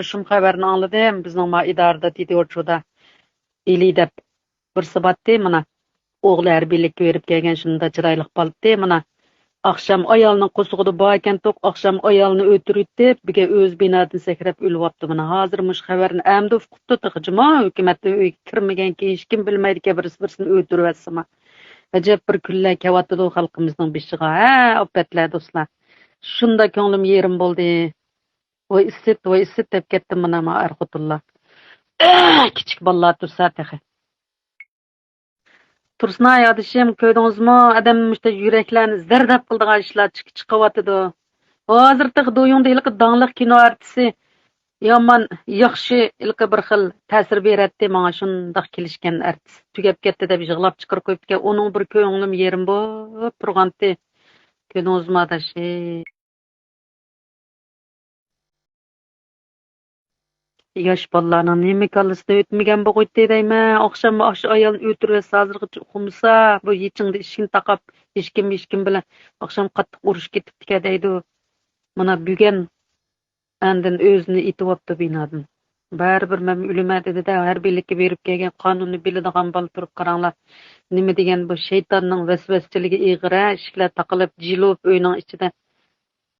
Şum xəbərini angladim Bizning ma idarada tidiyorçuda ili deb bir sibatdi mana. Oğlu harbiylikka berib kelgan shunda chiroyli baldı mana. oqshom ayalının qusug'ida bor ekan to'q oqshom ayolni o'tiribdi biga o'z binodan sakrab o'lyapti mana hozir mush xabarni amdi uqibdi tiqjima hukumatni uyga kirmagan keyin hech kim bilmaydi ekan birisi birisini o'ldiryapsimi ajab bir kunlar kelyaptidi xalqimizning bishig'a ha opatlar do'stlar shunda ko'nglim yerim bo'ldi voy issit voy issit deb ketdim mana arxutulla kichik bolalar tursa tehi tursin yodishim ko'rdingizmi Adam müşte yuraklarni zardab qildigan ishlar chiqib chiqyotidi. Hozir tiq doyungda ilqi dangliq kino artisti. Yomon yaxshi ilqi bir xil ta'sir beradi manga shundoq kelishgan artist. Tugab ketdi deb yig'lab chiqarib qo'yibdi uning bir ko'nglim yerim bo'lib turgandi. Ko'rdingizmi adashi? Yosh bolalarning nima kallasida o'tmagan bo'g'oydi deyman oqshom osh ayolni o'tirib hozirgacha uxlamasa bu yechingni ishini taqab hech kim hech kim bilan oqshom qattiq urush ketibdika deydi mana bugun andin o'zini ityapti binodan. Baribir man o'laman dedida harbiylikka berib kelgan qonunni biladigan bola turib qaranglar. Nima degan bu shaytonning vasvaschiligi ig'ir eshiklar taqilib jilib uyning ichida